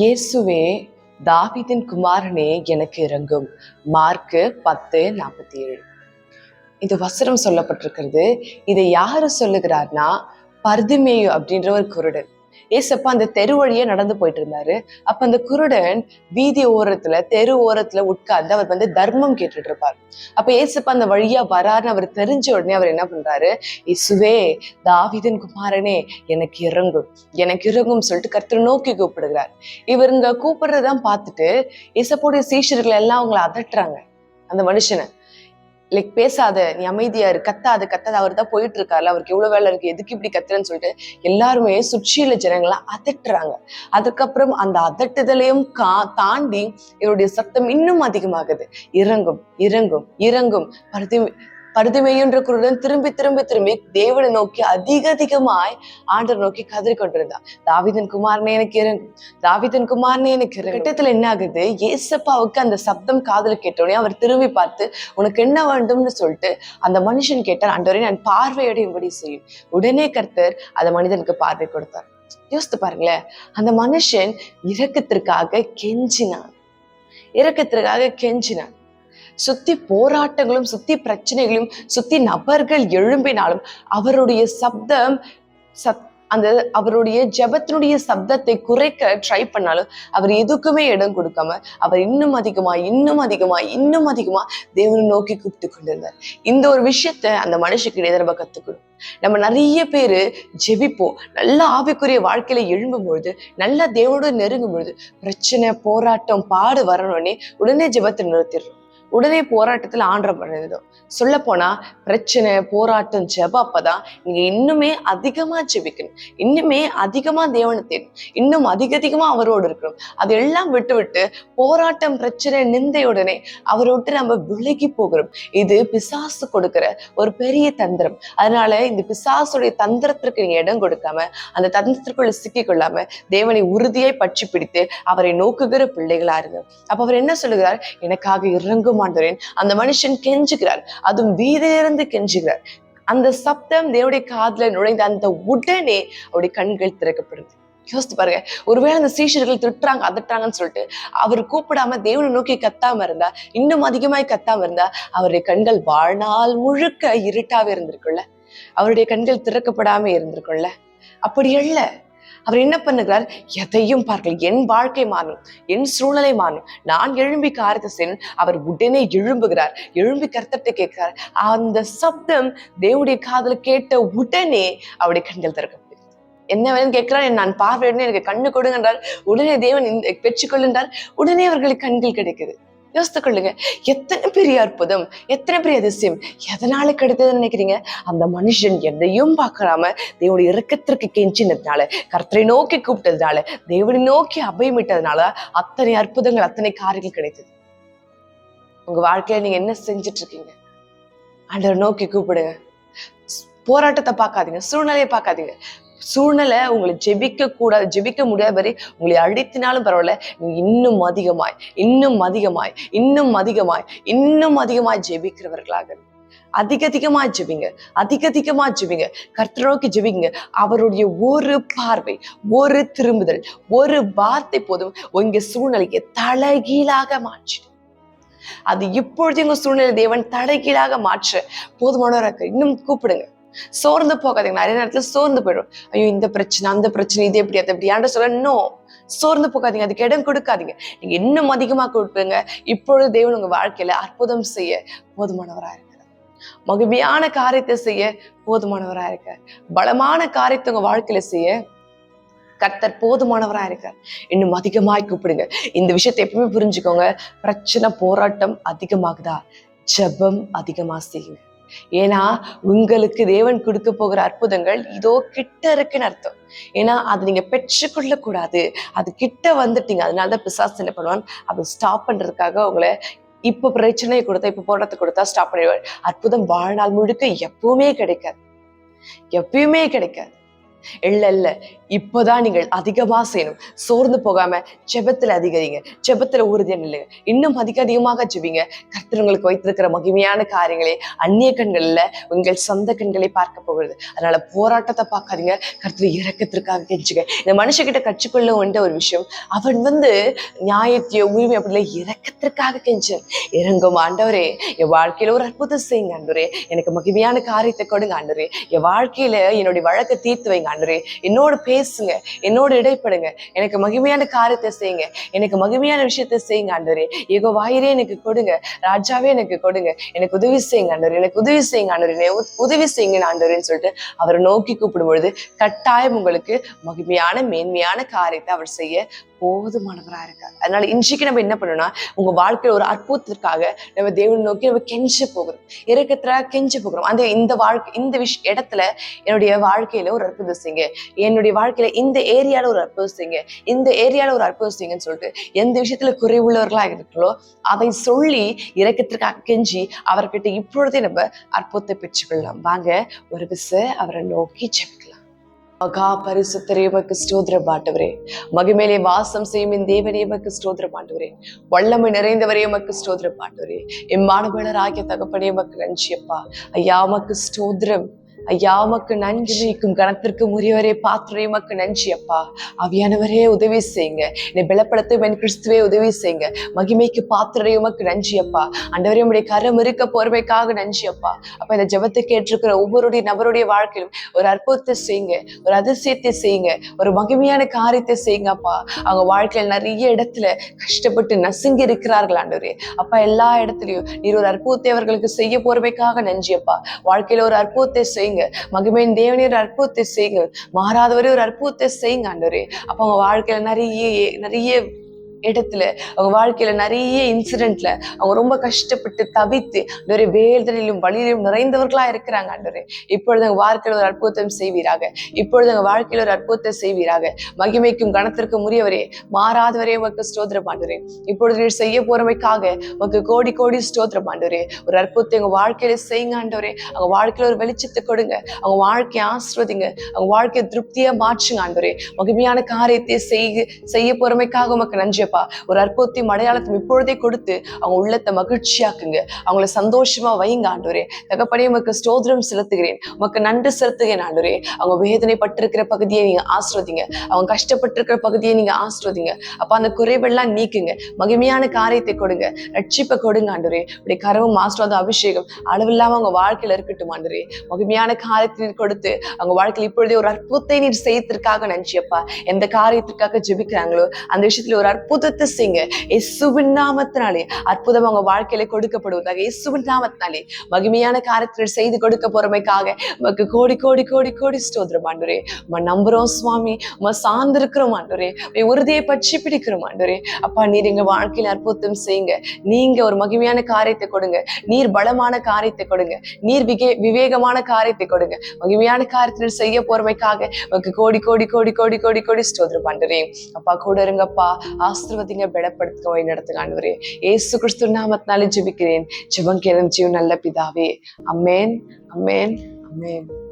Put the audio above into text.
இயேசுவே தாவிதின் குமாரனே எனக்கு இறங்கும். மார்க்கு பத்து நாற்பத்தி ஏழு இந்த வசனம் சொல்லப்பட்டிருக்கிறது. இதை யாரு சொல்லுகிறார்னா பர்திமேயு அப்படின்ற ஒரு குருடன். ஏசப்பா அந்த தெரு வழியே நடந்து போயிட்டு இருந்தாரு அப்ப அந்த குருடன் வீதி ஓரத்துல தெரு ஓரத்துல உட்கார்ந்து அவர் வந்து தர்மம் கேட்டுட்டு இருப்பார் அப்ப ஏசப்பா அந்த வழியா வராருன்னு அவர் தெரிஞ்ச உடனே அவர் என்ன பண்றாரு? இசுவே தாவிதன் குமாரனே எனக்கு இறங்கும் எனக்கு இறங்கும் சொல்லிட்டு கர்த்தர் நோக்கி கூப்பிடுகிறார். இவருங்க கூப்பிடுறதான் பார்த்துட்டு இசப்போடைய சீஷர்கள் எல்லாம் அவங்களை அதட்டுறாங்க. அந்த மனுஷனை. லைக் பேசாத நீ அமைதியா இரு கத்தாது கத்தாது. அவர் தான் போயிட்டு இருக்காருல அவருக்கு எவ்வளவு வேலை இருக்கு எதுக்கு இப்படி கத்துறேன்னு சொல்லிட்டு எல்லாருமே சுற்றியில ஜனங்களாம் அதட்டுறாங்க. அதுக்கப்புறம் அந்த அதட்டுதலையும் கா தாண்டி இவருடைய சத்தம் இன்னும் அதிகமாகுது. இறங்கும் இறங்கும் இறங்கும். பருத்தி பருதிமையுன்ற குருடன் திரும்பி திரும்பி திரும்பி தேவனை நோக்கி அதிக அதிகமாய் ஆண்டர் நோக்கி கதறி கொண்டிருந்தான். தாவிதன் குமாரனே எனக்கு இறங்கும் தாவிதன் குமாரனே எனக்கு இறங்கும் கட்டத்துல என்ன ஆகுது? ஏசப்பாவுக்கு அந்த சப்தம் காதுல கேட்டோடனே அவர் திரும்பி பார்த்து உனக்கு என்ன வேண்டும்னு சொல்லிட்டு அந்த மனுஷன் கேட்டார். ஆண்டவரே நான் பார்வையடையும்படி செய்யும் உடனே கர்த்தர் அந்த மனிதனுக்கு பார்வை கொடுத்தார். யோசித்து பாருங்களேன். அந்த மனுஷன் இறக்கத்திற்காக கெஞ்சினான். இறக்கத்திற்காக கெஞ்சினான். சுத்தி போராட்டங்களும் சுத்தி பிரச்சனைகளும் சுத்தி நபர்கள் எழும்பினாலும் அவருடைய சப்தம் சப் அந்த அவருடைய ஜெபத்தினுடைய சப்தத்தை குறைக்க ட்ரை பண்ணாலும் அவர் எதுக்குமே இடம் கொடுக்காம அவர் இன்னும் அதிகமா இன்னும் அதிகமா இன்னும் அதிகமா தேவனை நோக்கி கூப்பிட்டு கொண்டிருந்தார். இந்த ஒரு விஷயத்த அந்த மனுஷக்கு நம்ம கத்துக்கணும் நம்ம நிறைய பேரு ஜெபிப்போம். நல்ல ஆவிக்குரிய வாழ்க்கையில எழும்பும் பொழுது நல்லா தேவனோட நெருங்கும் பொழுது பிரச்சனை போராட்டம் பாடு வரணும்னே உடனே ஜெபத்தை நிறுத்திடுறோம். உடனே போராட்டத்தில் ஆண்டரம் பண்ணிடுதோம் சொல்ல போனா பிரச்சனை போராட்டம் ஜெப அப்பதான் நீங்க இன்னுமே அதிகமா ஜெபிக்கணும். இன்னுமே அதிகமா தேவனை தேடும் இன்னும் அதிக அதிகமா அவரோடு இருக்கணும். அதெல்லாம் விட்டு விட்டு போராட்டம் பிரச்சனை நிந்தையுடனே அவரை விட்டு நம்ம விலகி போகிறோம். இது பிசாசு கொடுக்கிற ஒரு பெரிய தந்திரம். அதனால இந்த பிசாசுடைய தந்திரத்திற்கு நீங்க இடம் கொடுக்காம அந்த தந்திரத்திற்குள்ள சிக்கி கொள்ளாம தேவனை உறுதியாய் பற்றி பிடித்து அவரை நோக்குகிற பிள்ளைகளா இருங்க. அப்ப அவர் என்ன சொல்லுகிறார்? எனக்காக இறங்கும் ஆண்டவரேன் அந்த மனுஷன் கெஞ்சுகிறார். அதுவும் வீதியிலிருந்து கெஞ்சுகிறார். அந்த சப்தம் தேவடைய காதல நுழைந்த அந்த உடனே அவருடைய கண்கள் திறக்கப்படுது. யோசித்து பாருங்க. ஒருவேளை அந்த சீஷர்கள் திட்டுறாங்க அதட்டுறாங்கன்னு சொல்லிட்டு அவர் கூப்பிடாம தேவனை நோக்கி கத்தாம இருந்தா இன்னும் அதிகமாய் கத்தாம இருந்தா அவருடைய கண்கள் வாழ்நாள் முழுக்க இருட்டாவே இருந்திருக்குல்ல அவருடைய கண்கள் திறக்கப்படாம இருந்திருக்குல்ல அப்படி அல்ல. அவர் என்ன பண்ணுகிறார்? எதையும் பார்க்கல. என் வாழ்க்கை மாறும். என் சூழ்நிலை மாறும். நான் எழும்பி காரியத்தை செய்யணும் அவர் உடனே எழும்புகிறார். எழும்பி கருத்தட்டு கேட்கிறார். அந்த சப்தம் தேவனுடைய காதல் கேட்ட உடனே அவருடைய கண்கள் திறக்கும் என்ன வேணும் கேட்கிறார்? நான் பார்வையுடனே எனக்கு கண்ணு கொடுங்கன்றார். உடனே தேவன் இந்த பெற்றுக்கொள்ளுன்றார் உடனே அவர்களுக்கு கண்கள் கிடைக்குது. யோசித்து கொள்ளுங்க எத்தனை பெரிய அற்புதம் எத்தனை பெரிய அதிசயம். எதனால கிடைத்ததுன்னு நினைக்கிறீங்க? அந்த மனுஷன் எதையும் பார்க்கலாம தேவனுடைய இறக்கத்திற்கு கெஞ்சினதுனால கர்த்தரை நோக்கி கூப்பிட்டதுனால தேவனை நோக்கி அபயமிட்டதுனால அத்தனை அற்புதங்கள் அத்தனை காரியங்கள் கிடைத்தது. உங்க வாழ்க்கையில நீங்க என்ன செஞ்சுட்டு இருக்கீங்க ஆண்டவர் நோக்கி கூப்பிடுங்க. போராட்டத்தை பார்க்காதீங்க சூழ்நிலையை பார்க்காதீங்க. சூழ்நிலை உங்களை ஜெபிக்க கூடாது ஜெபிக்க முடியாத வரை உங்களை அழித்தினாலும் பரவாயில்ல. நீங்க இன்னும் அதிகமாய் இன்னும் அதிகமாய் இன்னும் அதிகமாய் இன்னும் அதிகமாய் ஜெபிக்கிறவர்களாக அதிக அதிகமா ஜெபிங்க அதிக அதிகமா ஜெபிங்க. கர்த்தரை நோக்கி ஜெபிங்க. அவருடைய ஒரு பார்வை ஒரு திரும்புதல் ஒரு வார்த்தை போதும் உங்க சூழ்நிலைக்கு தலைகீழாக மாற்று அது இப்பொழுது உங்க சூழ்நிலை தேவன் தலைகீழாக மாற்ற போதுமானவராக இன்னும் கூப்பிடுங்க. சோர்ந்து போகாதீங்க. நிறைய நேரத்துல சோர்ந்து போயிடும். ஐயோ இந்த பிரச்சனை அந்த பிரச்சனை இது எப்படி அது எப்படி? ஏன்டா சொல்ல நோ சோர்ந்து போகாதீங்க. அதுக்கு இடம் கொடுக்காதீங்க. நீங்க இன்னும் அதிகமா கொடுப்பீங்க இப்பொழுது தேவன் உங்க வாழ்க்கையில அற்புதம் செய்ய போதுமானவரா இருக்கிறார் மகிமையான காரியத்தை செய்ய போதுமானவரா இருக்கார். பலமான காரியத்தை உங்க வாழ்க்கையில செய்ய கர்த்தர் போதுமானவரா இருக்கார். இன்னும் அதிகமாய் கூப்பிடுங்க. இந்த விஷயத்தை எப்பவுமே புரிஞ்சுக்கோங்க. பிரச்சனை போராட்டம் அதிகமாகுதா? ஜெபம் அதிகமா செய்யுங்க. ஏன்னா உங்களுக்கு தேவன் கொடுக்க போகிற அற்புதங்கள் இதோ கிட்ட இருக்குன்னு அர்த்தம். ஏன்னா அது நீங்க பெற்றுக்கொள்ள கூடாது அது கிட்ட வந்துட்டீங்க. அதனாலதான் பிசாஸ் என்ன பண்ணுவான்? அதை ஸ்டாப் பண்றதுக்காக உங்களை இப்ப பிரச்சனையை கொடுத்தா இப்ப போராட்டத்தை கொடுத்தா ஸ்டாப் பண்ணிடுவார். அற்புதம் வாழ்நாள் முழுக்க எப்பவுமே கிடைக்காது. எப்பயுமே கிடைக்காது. இல்ல இல்ல. இப்போதான் நீங்கள் அதிகமா செய்யணும். சோர்ந்து போகாம ஜெபத்துல அதிகரிங்க. ஜெபத்துல உறுதியா நில்லுங்க. இன்னும் அதிக அதிகமாக ஜெபிங்க. கர்த்தர் உங்களுக்கு வைத்திருக்கிற மகிமையான காரியங்களை அந்நிய கண்கள்ல உங்கள் சொந்த கண்களை பார்க்க போகிறது. அதனால போராட்டத்தை பார்க்காதீங்க. கர்த்தர் இறக்கத்திற்காக கெஞ்சுங்க. இந்த மனுஷகிட்ட கற்றுக்கொள்ள வேண்டிய ஒரு விஷயம். அவன் வந்து நியாயத்தையோ உரிமை அப்படி இறக்கத்திற்காக கெஞ்சன் இறங்கும் ஆண்டவரே என் வாழ்க்கையில ஒரு அற்புதம் செய்யுங்க ஆண்டவரே. எனக்கு மகிமையான காரியத்தை கொடுங்க ஆண்டவரே. என் வாழ்க்கையில என்னுடைய வழக்கை தீர்த்து வைங்க ஆண்டரே என்னோட பேசுங்க என்னோட இடைப்படுங்க. எனக்கு மகிமையான காரியத்தை செய்யுங்க எனக்கு மகிமையான விஷயத்தை செய்யுங்க ஆண்டரே ஏகோ வாயிலே எனக்கு கொடுங்க ராஜாவே எனக்கு கொடுங்க. எனக்கு உதவி செய்யுங்க ஆண்டவரே எனக்கு உதவி செய்யுங்க ஆண்டவரே உதவி செய்யுங்க ஆண்டவரேன்னு சொல்லிட்டு அவரை நோக்கி கூப்பிடும் பொழுது கட்டாயம் உங்களுக்கு மகிமையான மேன்மையான காரியத்தை அவர் செய்ய போதுமானவராக இருக்கார் அதனால இன்றைக்கு நம்ம என்ன பண்ணணும்னா உங்க வாழ்க்கையில ஒரு அற்புதத்திற்காக நம்ம தேவனை நோக்கி நம்ம கெஞ்ச போகிறோம். இறக்கத்துல கெஞ்ச போகிறோம். அந்த இந்த வாழ்க்கை இந்த விஷ் இடத்துல என்னுடைய வாழ்க்கையில ஒரு அற்புதம் செய்யுங்க. என்னுடைய வாழ்க்கையில இந்த ஏரியால ஒரு அற்புதம் செய்யுங்க. இந்த ஏரியால ஒரு அற்புதம் செய்யுங்கன்னு சொல்லிட்டு எந்த விஷயத்துல குறைவுள்ளவர்களா இருக்கிறோ அதை சொல்லி இறக்கத்திற்காக கெஞ்சி அவர்கிட்ட இப்பொழுதே நம்ம அற்புதத்தை பெற்றுக்கொள்ளலாம். வாங்க ஒரு விச அவரை நோக்கி ஜெபிக்கலாம். மகா பரிசுத்தரே உமக்கு ஸ்தோத்திரம் ஆண்டவரே மகிமேலே வாசம் செய்யும் என் தேவனே உமக்கு ஸ்தோத்திரம் பாண்டவரே. வல்லமை நிறைந்தவரே உமக்கு ஸ்தோத்திரம் ஆண்டவரே எம்மானவளராகிய தகப்பனே உமக்கு நன்றியப்பா. ஐயா உமக்கு ஸ்தோத்திரம். ஐயா உமக்கு நன்றி. நீக்கும் கணத்திற்கு உரியவரே பாத்திரே உமக்கு நன்றி அப்பா. அவியானவரே உதவி செய்யுங்க. என்னை பலப்படுத்தும் என் கிறிஸ்துவே உதவி செய்யுங்க. மகிமைக்கு பாத்திரே உமக்கு நன்றி அப்பா. அண்டவரே உடைய கரம் இருக்க பொறுமைக்காக நன்றி அப்பா. அப்ப இந்த ஜபத்தை கேட்டிருக்கிற ஒவ்வொருடைய நபருடைய வாழ்க்கையிலும் ஒரு அற்புதத்தை செய்யுங்க. ஒரு அதிசயத்தை செய்யுங்க. ஒரு மகிமையான காரியத்தை செய்யுங்க அப்பா. அவங்க வாழ்க்கையில் நிறைய இடத்துல கஷ்டப்பட்டு நசுங்கி இருக்கிறார்கள் ஆண்டவரே. அப்பா எல்லா இடத்துலயும் நீர் ஒரு அற்புதத்தை அவர்களுக்கு செய்ய போறவைக்காக நன்றி அப்பா. வாழ்க்கையில ஒரு அற்புதத்தை செய்ய செய்யுங்க. மகிமையின் தேவனே ஒரு அற்புதத்தை செய்யுங்க. மாறாதவரே ஒரு அற்புதத்தை செய்யுங்க ஆண்டவரே. அப்போ அவங்க வாழ்க்கையில நிறைய நிறைய இடத்துல அவங்க வாழ்க்கையில நிறைய இன்சிடென்ட்ல அவங்க ரொம்ப கஷ்டப்பட்டு தவித்து நிறைய வேதனையிலும் வழியிலும் நிறைந்தவர்களா இருக்கிறாங்க ஆண்டவரே. இப்பொழுது அவங்க வாழ்க்கையில் ஒரு அற்புதம் செய்வீராக. இப்பொழுது அவங்க வாழ்க்கையில் ஒரு அற்புதத்தை செய்வீராக. மகிமைக்கும் கணத்திற்கும் உரியவரே. மாறாதவரே உமக்கு ஸ்தோத்திரம் ஆண்டவரே. இப்பொழுது நீர் செய்ய போறமைக்காக உமக்கு கோடி கோடி ஸ்தோத்திரம் ஆண்டவரே. ஒரு அற்புதத்தை உங்க வாழ்க்கையில செய்யுங்க ஆண்டவரே. அவங்க வாழ்க்கையில ஒரு வெளிச்சத்தை கொடுங்க. அவங்க வாழ்க்கையை ஆஸ்வதிங்க. அவங்க வாழ்க்கையை திருப்தியா மாற்றுங்க ஆண்டவரே. மகிமையான காரியத்தை செய்ய செய்ய போறமைக்காக உமக்கு நன்றியப்பா ஒரு அற்புதத்தையும் அடையாளத்தையும் இப்பொழுதே கொடுத்து அவங்க உள்ளத்தை மகிழ்ச்சியாக்குங்க. அவங்கள சந்தோஷமா வைங்க ஆண்டவரே. தகப்பனே உமக்கு ஸ்தோதிரம் செலுத்துகிறேன். உமக்கு நன்றி செலுத்துகிறேன் ஆண்டவரே. அவங்க வேதனைப்பட்டிருக்கிற பகுதியை நீங்க ஆஸ்வதிங்க அவங்க கஷ்டப்பட்டிருக்கிற பகுதியை நீங்க ஆஸ்வதிங்க அப்ப அந்த குறைவெல்லாம் நீக்குங்க. மகிமையான காரியத்தை கொடுங்க. ரட்சிப்பை கொடுங்க ஆண்டவரே. இப்படி கரவும் ஆஸ்வாத அபிஷேகம் அளவில்லாம அவங்க வாழ்க்கையில இருக்கட்டும் ஆண்டவரே. மகிமையான காரியத்தை கொடுத்து அவங்க வாழ்க்கையில் இப்பொழுதே ஒரு அற்புதத்தை நீர் செய்யத்திற்காக நன்றியப்பா. எந்த காரியத்திற்காக ஜெபிக்கிறாங்களோ அந்த விஷயத்துல ஒரு அற்புத அற்புதத்தை செய்யுங்க. இயேசுவின் நாமத்தினாலே அற்புதம் அவங்க வாழ்க்கையில கொடுக்கப்படுவதாக இயேசுவின் நாமத்தினாலே மகிமையான காரியத்தில் செய்து கொடுக்க போறமைக்காக உமக்கு கோடி கோடி கோடி கோடி ஸ்தோத்திரம் ஆண்டுரே உம்மை நம்புறோம் சுவாமி. உம்மை சார்ந்திருக்கிறோம் ஆண்டுரே உறுதியை பற்றி பிடிக்கிறோம் ஆண்டுரே அப்பா நீர் எங்க வாழ்க்கையில அற்புதம் செய்யுங்க. நீங்க ஒரு மகிமையான காரியத்தை கொடுங்க. நீர் பலமான காரியத்தை கொடுங்க. நீர் விகே விவேகமான காரியத்தை கொடுங்க. மகிமையான காரியத்தில் செய்ய போறமைக்காக உமக்கு கோடி கோடி கோடி கோடி கோடி கோடி ஸ்தோத்திரம் ஆண்டுரே அப்பா கூட இருங்கப்பா. ஆசிர்வதிங்க பலப்படுத்துங்க வழி நடத்துங்க ஆண்டவரே ஏசு கிறிஸ்து நாமத்தினாலே ஜெபிக்கிறேன். ஜெபம் கேளும் ஜீவன் நல்ல பிதாவே. அம்மேன் அம்மேன் அம்மேன்.